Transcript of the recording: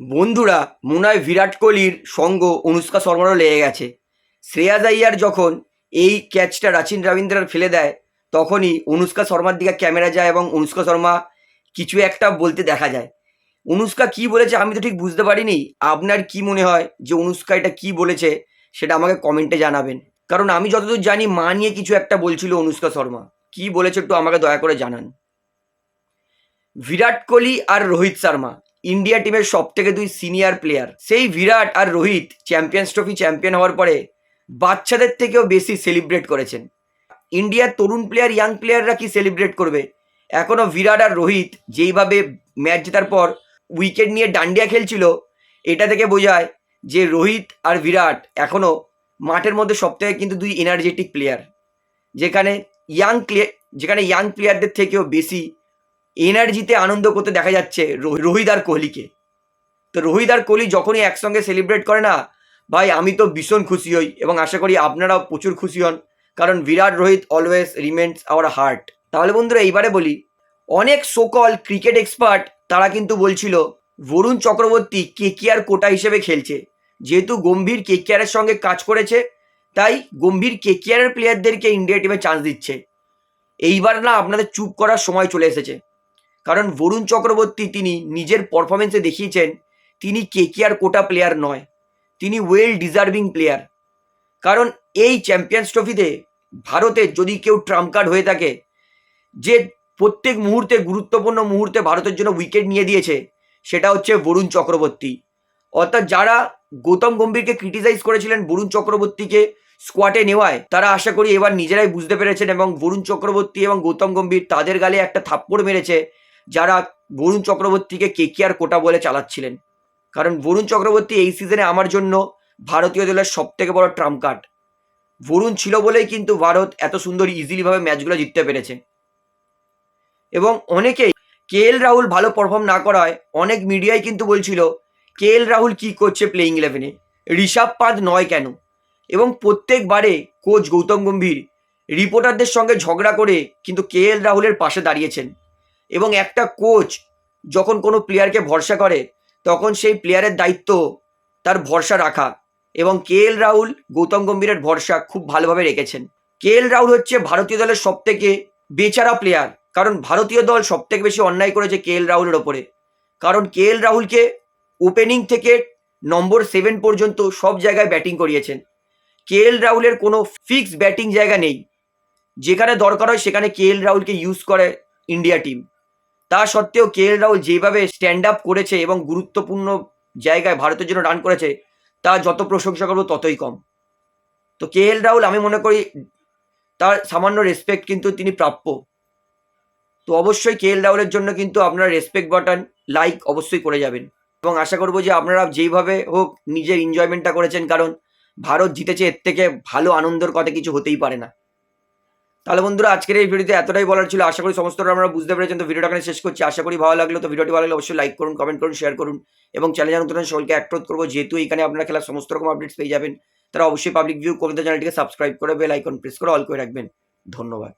বন্ধুরা মনে হয় বিরাট কোহলির সঙ্গ অনুষ্কা শর্মারও লেগে গেছে। শ্রেয়াস আইয়ার যখন এই ক্যাচটা রাচিন রবীন্দ্রর ফেলে দেয়, তখনই অনুষ্কা শর্মার দিকে ক্যামেরা যায় এবং অনুষ্কা শর্মা কিছু একটা বলতে দেখা যায়। অনুষ্কা কি বলেছে আমি তো ঠিক বুঝতে পারিনি। আপনার কি মনে হয় যে অনুষ্কা এটা কি বলেছে সেটা আমাকে কমেন্টে জানাবেন। কারণ আমি যতদূর জানি, মা নিয়ে কিছু একটা বলছিল অনুষ্কা শর্মা। কি বলেছে একটু আমাকে দয়া করে জানান। বিরাট কোহলি আর রোহিত শর্মা। ইন্ডিয়া টিমের সব থেকে দুই সিনিয়র প্লেয়ার সেই বিরাট আর রোহিত চ্যাম্পিয়ন্স ট্রফি চ্যাম্পিয়ন হওয়ার পরে বাচ্চাদের থেকেও বেশি সেলিব্রেট করেছেন। ইন্ডিয়ার তরুণ প্লেয়ার ইয়াং প্লেয়াররা কি সেলিব্রেট করবে? এখনও বিরাট আর রোহিত যেইভাবে ম্যাচ জেতার পর উইকেট নিয়ে ডান্ডিয়া খেলছিল, এটা থেকে বোঝায় যে রোহিত আর বিরাট এখনও মাঠের মধ্যে সবথেকে কিন্তু দুই এনার্জেটিক প্লেয়ার যেখানে ইয়াং প্লেয়ার যেখানে ইয়াং প্লেয়ারদের থেকেও বেশি এনার্জিতে আনন্দ করতে দেখা যাচ্ছে রোহিত আর কোহলিকে। তো রোহিত আর কোহলি যখনই একসঙ্গে সেলিব্রেট করে না, ভাই, আমি তো ভীষণ খুশি হই এবং আশা করি আপনারাও প্রচুর খুশি হন, কারণ Virat Rohit always remains our heart তাহলে বন্ধুরা, এইবারে বলি, অনেক সোকল ক্রিকেট এক্সপার্ট তারা কিন্তু বলছিল, বরুণ চক্রবর্তী কে কেকিআর কোটা হিসেবে খেলছে। যেহেতু গম্ভীর কে কেকিআরের সঙ্গে কাজ করেছে, তাই গম্ভীর কেকিআরের প্লেয়ারদেরকে ইন্ডিয়া টিমে চান্স দিচ্ছে। এইবার না আপনাদের চুপ করার সময় চলে এসেছে। কারণ বরুণ চক্রবর্তী তিনি নিজের পারফরমেন্সে দেখিয়েছেন, তিনি কেকিআর কোটা প্লেয়ার নয়, তিনি ওয়েল ডিজার্ভিং প্লেয়ার কারণ এই চ্যাম্পিয়ন্স ট্রফিতে ভারতে যদি কেউ ট্রাম্প কার্ড হয়ে থাকে, যে প্রত্যেক মুহূর্তে, গুরুত্বপূর্ণ মুহূর্তে ভারতের জন্য উইকেট নিয়ে দিয়েছে, সেটা হচ্ছে বরুণ চক্রবর্তী। অর্থাৎ যারা গৌতম গম্ভীরকে ক্রিটিসাইজ করেছিলেন বরুণ চক্রবর্তীকে স্কোয়াডে নেওয়ায়, তারা আশা করি এবার নিজেরাই বুঝতে পেরেছেন এবং বরুণ চক্রবর্তী এবং গৌতম গম্ভীর তাদের গালে একটা থাপ্পড় মেরেছে যারা বরুণ চক্রবর্তীকে কেকিআর কোটা বলে চালাচ্ছিলেন। কারণ বরুণ চক্রবর্তী এই সিজনে আমার জন্য ভারতীয় দলের সব থেকে বড় ট্রাম্প কার্ড বরুণ ছিল বলেই কিন্তু ভারত এত সুন্দর ইজিলিভাবে ম্যাচগুলো জিততে পেরেছে। এবং অনেকেই কে এল রাহুল ভালো পারফর্ম না করায় অনেক মিডিয়ায় কিন্তু বলছিল, কে এল রাহুল কি করছে প্লেইং ইলেভেনে ঋষভ পান্ত নয় কেন? এবং প্রত্যেকবারে কোচ গৌতম গম্ভীর রিপোর্টারদের সঙ্গে ঝগড়া করে কিন্তু কে এল রাহুলের পাশে দাঁড়িয়েছেন। এবং একটা কোচ যখন কোনো প্লেয়ারকে ভরসা করে, তখন সেই প্লেয়ারের দায়িত্ব তার ভরসা রাখা এবং কে এল রাহুল, গৌতম গম্ভীরের ভরসা খুব ভালোভাবে রেখেছেন। কে এল রাহুল হচ্ছে ভারতীয় দলের সব থেকে বেচারা প্লেয়ার কারণ ভারতীয় দল সব থেকে বেশি অন্যায় করেছে কে এল রাহুলের ওপরে। কারণ কে এল রাহুলকে ওপেনিং থেকে নম্বর সেভেন পর্যন্ত সব জায়গায় ব্যাটিং করিয়েছেন। কে এল রাহুলের কোনো ফিক্স ব্যাটিং জায়গা নেই। যেখানে দরকার হয় সেখানে কে এল রাহুলকে ইউজ করে ইন্ডিয়া টিম তা সত্ত্বেও কে এল রাহুল যেভাবে স্ট্যান্ড আপ করেছে এবং গুরুত্বপূর্ণ জায়গায় ভারতের জন্য রান করেছে, তা যত প্রশংসা করব ততই কম। তো কে এল রাহুল আমি মনে করি তার সামান্য রেসপেক্ট কিন্তু তিনি প্রাপ্য। তো অবশ্যই কে এল রাহুলের জন্য কিন্তু আপনারা রেসপেক্ট বাটন লাইক অবশ্যই করে যাবেন। এবং আশা করব যে আপনারা যেইভাবে হোক নিজের এনজয়মেন্টটা করেছেন, কারণ ভারত জিতেছে, এর থেকে ভালো, আনন্দের কথা কিছু হতেই পারে না। তাহলে বন্ধুরা, আজকের এই ভিডিওতে এতটাই বলার ছিল। আশা করি সমস্তটা আমরা বুঝতে পেরেছেন। তো ভিডিওটা এখানে শেষ করছি। আশা করি ভালো লাগল। তো ভিডিওটি ভালো লাগলে অবশ্যই লাইক করুন কমেন্ট করুন শেয়ার করুন এবং চ্যানেল নতুন সকলকে অ্যাক্রোধ করব। যেহেতু এখানে আপনারা খেলার সমস্ত রকম আপডেটস পেয়ে যাবেন, তারা অবশ্যই পাবলিক ভিউ কবিতা চ্যানেলটিকে সাবস্ক্রাইব করে বেল আইকন প্রেস করে অল করে রাখবেন। ধন্যবাদ।